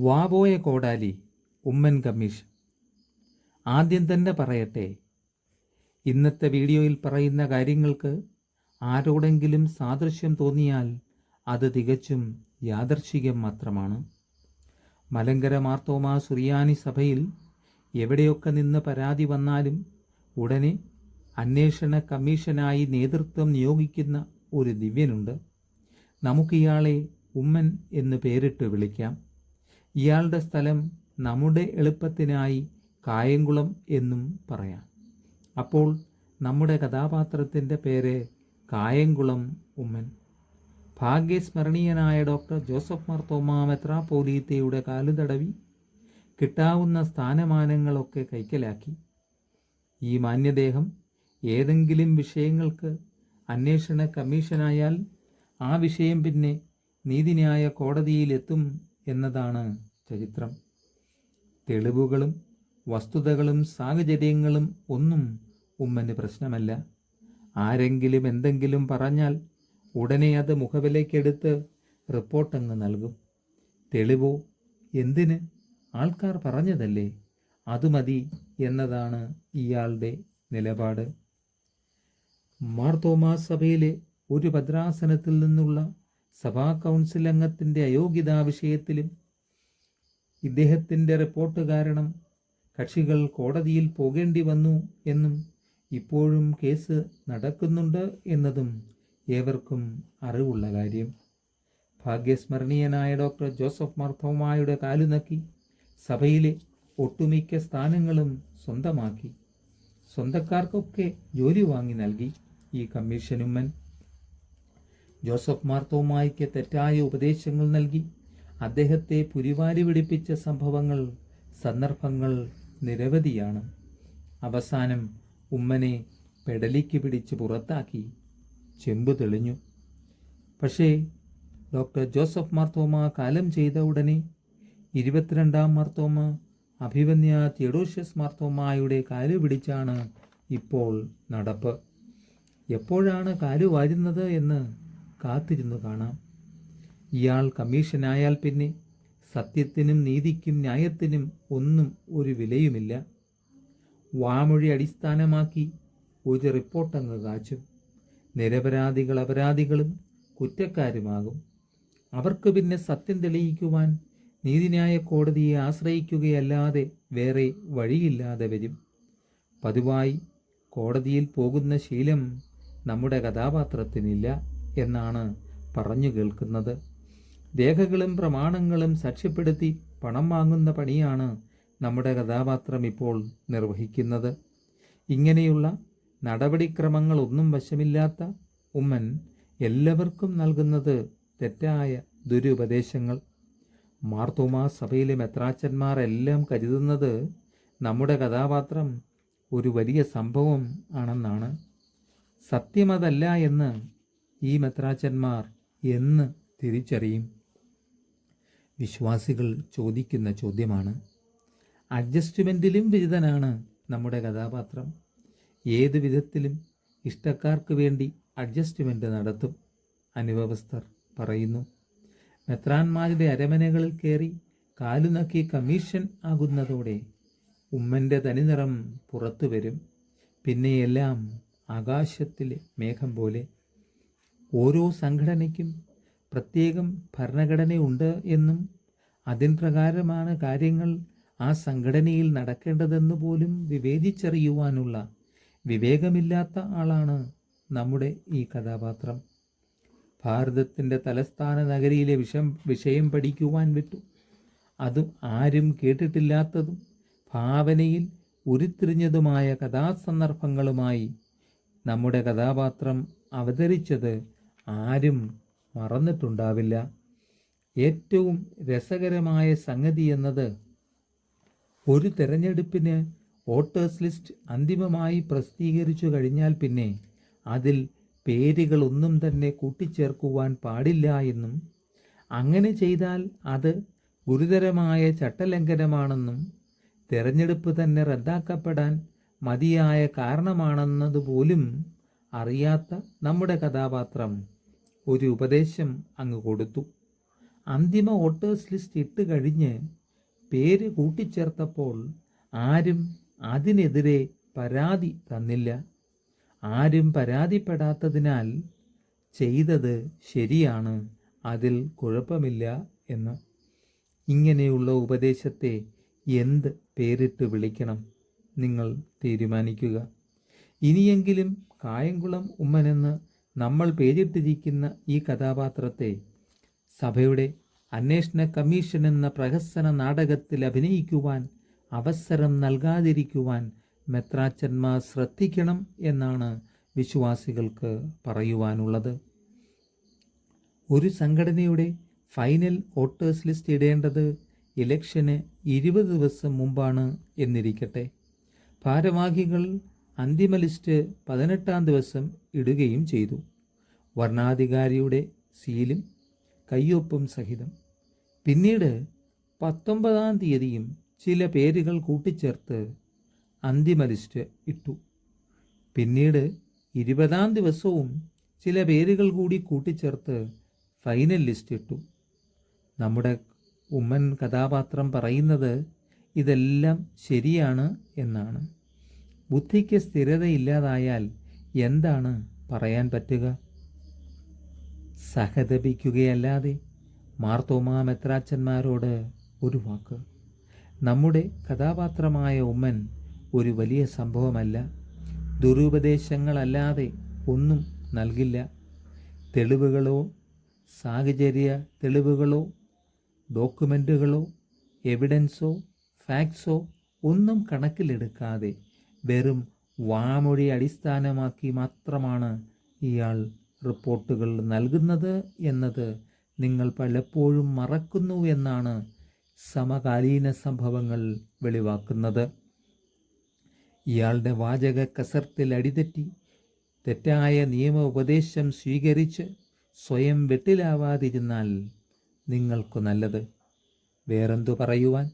വാപോയ കോടാലി ഉമ്മൻ കമ്മീഷൻ ആദ്യം തന്നെ പറയട്ടെ ഇന്നത്തെ വീഡിയോയിൽ പറയുന്ന കാര്യങ്ങൾക്ക് ആരോടെങ്കിലും സാദൃശ്യം തോന്നിയാൽ അത് തികച്ചും യാദർശികം മാത്രമാണ്. മലങ്കര മാർത്തോമാ സുറിയാനി സഭയിൽ എവിടെയൊക്കെ നിന്ന് പരാതി വന്നാലും ഉടനെ അന്വേഷണ കമ്മീഷനായി നേതൃത്വം നിയോഗിക്കുന്ന ഒരു ദിവ്യനുണ്ട്. നമുക്കിയാളെ ഉമ്മൻ എന്ന് പേരിട്ട് വിളിക്കാം. ഇയാളുടെ സ്ഥലം നമ്മുടെ എളുപ്പത്തിനായി കായംകുളം എന്നും പറയാം. അപ്പോൾ നമ്മുടെ കഥാപാത്രത്തിന്റെ പേര് കായംകുളം ഉമ്മൻ. ഭാഗ്യസ്മരണീയനായ ഡോക്ടർ ജോസഫ് മർത്തോമ മെത്രാപോലീത്തയുടെ കാലുതടവി കിട്ടാവുന്ന സ്ഥാനമാനങ്ങളൊക്കെ കൈക്കലാക്കി. ഈ മാന്യദേഹം ഏതെങ്കിലും വിഷയങ്ങൾക്ക് അന്വേഷണ കമ്മീഷനായാൽ ആ വിഷയം പിന്നെ നീതിന്യായ കോടതിയിലെത്തും എന്നതാണ് ചരിത്രം. തെളിവുകളും വസ്തുതകളും സാഹചര്യങ്ങളും ഒന്നും ഉമ്മന് പ്രശ്നമല്ല. ആരെങ്കിലും എന്തെങ്കിലും പറഞ്ഞാൽ ഉടനെ അത് മുഖവിലേക്കെടുത്ത് റിപ്പോർട്ടങ്ങ് നൽകും. തെളിവോ? എന്തിന്? ആൾക്കാർ പറഞ്ഞതല്ലേ? അത് മതി എന്നതാണ് ഇയാളുടെ നിലപാട്. മാർത്തോമാ സഭയിലെ ഒരു ഭദ്രാസനത്തിൽ നിന്നുള്ള സഭാ കൗൺസിൽ അംഗത്തിന്റെ അയോഗ്യതാ വിഷയത്തിലും ഇദ്ദേഹത്തിന്റെ റിപ്പോർട്ട് കാരണം കക്ഷികൾ കോടതിയിൽ പോകേണ്ടി വന്നു എന്നും ഇപ്പോഴും കേസ് നടക്കുന്നുണ്ട് എന്നതും ഏവർക്കും അറിവുള്ള കാര്യം. ഭാഗ്യസ്മരണീയനായ ഡോക്ടർ ജോസഫ് മാർത്തോമായുടെ കാലുനക്കി സഭയിലെ ഒട്ടുമിക്ക സ്ഥാനങ്ങളും സ്വന്തമാക്കി. സ്വന്തക്കാർക്കൊക്കെ ജോലി വാങ്ങി നൽകി ഈ കമ്മീഷനുമ്മൻ ജോസഫ് മാർത്തോമായിക്ക് തെറ്റായ ഉപദേശങ്ങൾ നൽകി. അദ്ദേഹത്തെ പുരിവാരി പിടിപ്പിച്ച സംഭവങ്ങൾ സന്ദർഭങ്ങൾ നിരവധിയാണ്. അവസാനം ഉമ്മനെ പെടലിക്ക് പിടിച്ച് പുറത്താക്കി. ചെമ്പ് തെളിഞ്ഞു. പക്ഷേ ഡോക്ടർ ജോസഫ് മാർത്തോമ കാലം ചെയ്ത ഉടനെ ഇരുപത്തിരണ്ടാം മാർത്തോമ അഭിവന്യ തിയഡോഷ്യസ് മാർത്തോമായുടെ കാൽ പിടിച്ചാണ് ഇപ്പോൾ നടപ്പ്. എപ്പോഴാണ് കാൽ വാരുന്നത് എന്ന് കാത്തിരുന്നു കാണാം. ഇയാൾ കമ്മീഷനായാൽ പിന്നെ സത്യത്തിനും നീതിക്കും ന്യായത്തിനും ഒന്നും ഒരു വിലയുമില്ല. വാമൊഴി അടിസ്ഥാനമാക്കി ഒരു റിപ്പോർട്ടങ്ങ് കാച്ചും. നിരപരാധികൾ അപരാധികളും കുറ്റക്കാരുമാകും. അവർക്ക് പിന്നെ സത്യം തെളിയിക്കുവാൻ നീതിന്യായ കോടതിയെ ആശ്രയിക്കുകയല്ലാതെ വേറെ വഴിയില്ലാതെ വരും. പതിവായി കോടതിയിൽ പോകുന്ന ശീലം നമ്മുടെ കഥാപാത്രത്തിനില്ല എന്നാണ് പറഞ്ഞു കേൾക്കുന്നത്. രേഖകളും പ്രമാണങ്ങളും സാക്ഷ്യപ്പെടുത്തി പണം വാങ്ങുന്ന പണിയാണ് നമ്മുടെ കഥാപാത്രം ഇപ്പോൾ നിർവഹിക്കുന്നത്. ഇങ്ങനെയുള്ള നടപടിക്രമങ്ങളൊന്നും വശമില്ലാത്ത ഉമ്മൻ എല്ലാവർക്കും നൽകുന്നത് തെറ്റായ ദുരുപദേശങ്ങൾ. മാർത്തോമാ സഭയിലെ മെത്രാച്ചന്മാരെല്ലാം കരുതുന്നത് നമ്മുടെ കഥാപാത്രം ഒരു വലിയ സംഭവം ആണെന്നാണ്. സത്യമതല്ല എന്ന് ഈ മെത്രാച്ചന്മാർ എന്ന് തിരിച്ചറിയും. വിശ്വാസികൾ ചോദിക്കുന്ന ചോദ്യമാണ്. അഡ്ജസ്റ്റ്മെന്റിലും വിരുദ്ധനാണ് നമ്മുടെ കഥാപാത്രം. ഏത് വിധത്തിലും ഇഷ്ടക്കാർക്ക് വേണ്ടി അഡ്ജസ്റ്റ്മെന്റ് നടത്തും അനുഭവസ്ഥർ പറയുന്നു. മെത്രാന്മാരുടെ അരമനകളിൽ കയറി കാലുനക്കി കമ്മീഷൻ ആകുന്നതോടെ ഉമ്മന്റെ തനിനിറം പുറത്തു വരും. പിന്നെയെല്ലാം ആകാശത്തിലെ മേഘം പോലെ. ഓരോ സംഘടനയ്ക്കും പ്രത്യേകം ഭരണഘടനയുണ്ട് എന്നും അതിൻ പ്രകാരമാണ് കാര്യങ്ങൾ ആ സംഘടനയിൽ നടക്കേണ്ടതെന്ന് പോലും വിവേചിച്ചറിയുവാനുള്ള വിവേകമില്ലാത്ത ആളാണ് നമ്മുടെ ഈ കഥാപാത്രം. ഭാരതത്തിന്റെ തലസ്ഥാന നഗരിയിലെ വിഷം വിഷയം പഠിക്കുവാൻ വിട്ടു. അതും ആരും കേട്ടിട്ടില്ലാത്തതും ഭാവനയിൽ ഉരുത്തിരിഞ്ഞതുമായ കഥാസന്ദർഭങ്ങളുമായി നമ്മുടെ കഥാപാത്രം അവതരിച്ചത് ആരും മറന്നിട്ടുണ്ടാവില്ല. ഏറ്റവും രസകരമായ സംഗതി എന്നത് ഒരു തെരഞ്ഞെടുപ്പിന് വോട്ടേഴ്സ് ലിസ്റ്റ് അന്തിമമായി പ്രസിദ്ധീകരിച്ചു കഴിഞ്ഞാൽ പിന്നെ അതിൽ പേരുകളൊന്നും തന്നെ കൂട്ടിച്ചേർക്കുവാൻ പാടില്ല എന്നും അങ്ങനെ ചെയ്താൽ അത് ഗുരുതരമായ ചട്ടലംഘനമാണെന്നും തെരഞ്ഞെടുപ്പ് തന്നെ റദ്ദാക്കപ്പെടാൻ മതിയായ കാരണമാണെന്നതുപോലും അറിയാത്ത നമ്മുടെ കഥാപാത്രം. ഒരു ഉപദേശം അങ്ങ് കൊടുത്തു. അന്തിമ വോട്ടേഴ്സ് ലിസ്റ്റ് ഇട്ട് കഴിഞ്ഞ് പേര് കൂട്ടിച്ചേർത്തപ്പോൾ ആരും അതിനെതിരെ പരാതി തന്നില്ല. ആരും പരാതിപ്പെടാത്തതിനാൽ ചെയ്തത് ശരിയാണ് അതിൽ കുഴപ്പമില്ല എന്ന്. ഇങ്ങനെയുള്ള ഉപദേശത്തെ എന്ത് പേരിട്ട് വിളിക്കണം? നിങ്ങൾ തീരുമാനിക്കുക. ഇനിയെങ്കിലും കായംകുളം ഉമ്മനെന്ന് നമ്മൾ പേരിട്ടിരിക്കുന്ന ഈ കഥാപാത്രത്തെ സഭയുടെ അന്വേഷണ കമ്മീഷൻ എന്ന പ്രഹസന നാടകത്തിൽ അഭിനയിക്കുവാൻ അവസരം നൽകാതിരിക്കുവാൻ മെത്രാച്ചന്മാർ ശ്രദ്ധിക്കണം എന്നാണ് വിശ്വാസികൾക്ക് പറയുവാനുള്ളത്. ഒരു സംഘടനയുടെ ഫൈനൽ വോട്ടേഴ്സ് ലിസ്റ്റ് ഇടേണ്ടത് ഇലക്ഷന് ഇരുപത് ദിവസം മുമ്പാണ് എന്നിരിക്കട്ടെ. ഭാരവാഹികൾ അന്തിമ ലിസ്റ്റ് പതിനെട്ടാം ദിവസം ഇടുകയും ചെയ്തു. വർണാധികാരിയുടെ സീലും കയ്യൊപ്പും സഹിതം. പിന്നീട് പത്തൊമ്പതാം തീയതിയും ചില പേരുകൾ കൂട്ടിച്ചേർത്ത് അന്തിമ ലിസ്റ്റ് ഇട്ടു. പിന്നീട് ഇരുപതാം ദിവസവും ചില പേരുകൾ കൂടി കൂട്ടിച്ചേർത്ത് ഫൈനൽ ലിസ്റ്റ് ഇട്ടു. നമ്മുടെ ഉമ്മൻ കഥാപാത്രം പറയുന്നത് ഇതെല്ലാം ശരിയാണ് എന്നാണ്. ബുദ്ധിക്ക് സ്ഥിരതയില്ലാതായാൽ എന്താണ് പറയാൻ പറ്റുക? സഹതപിക്കുകയല്ലാതെ മാർത്തോമാ മെത്രാച്ചന്മാരോട് ഒരു വാക്ക്. നമ്മുടെ കഥാപാത്രമായ ഉമ്മൻ ഒരു വലിയ സംഭവമല്ല. ദുരുപദേശങ്ങളല്ലാതെ ഒന്നും നൽകില്ല. തെളിവുകളോ സാഹചര്യ തെളിവുകളോ ഡോക്യുമെന്റുകളോ എവിഡൻസോ ഫാക്ട്സോ ഒന്നും കണക്കിലെടുക്കാതെ വെറും വാമൊഴി അടിസ്ഥാനമാക്കി മാത്രമാണ് ഇയാൾ റിപ്പോർട്ടുകൾ നൽകുന്നത് എന്നത് നിങ്ങൾ പലപ്പോഴും മറക്കുന്നു എന്നാണ് സമകാലീന സംഭവങ്ങൾ വെളിവാക്കുന്നത്. ഇയാളുടെ വാചക കസർത്തിൽ അടിതെറ്റി തെറ്റായ നിയമ ഉപദേശം സ്വീകരിച്ച് സ്വയം വെട്ടിലാവാതിരുന്നാൽ നിങ്ങൾക്കു നല്ലത്. വേറെന്തു പറയുവാൻ?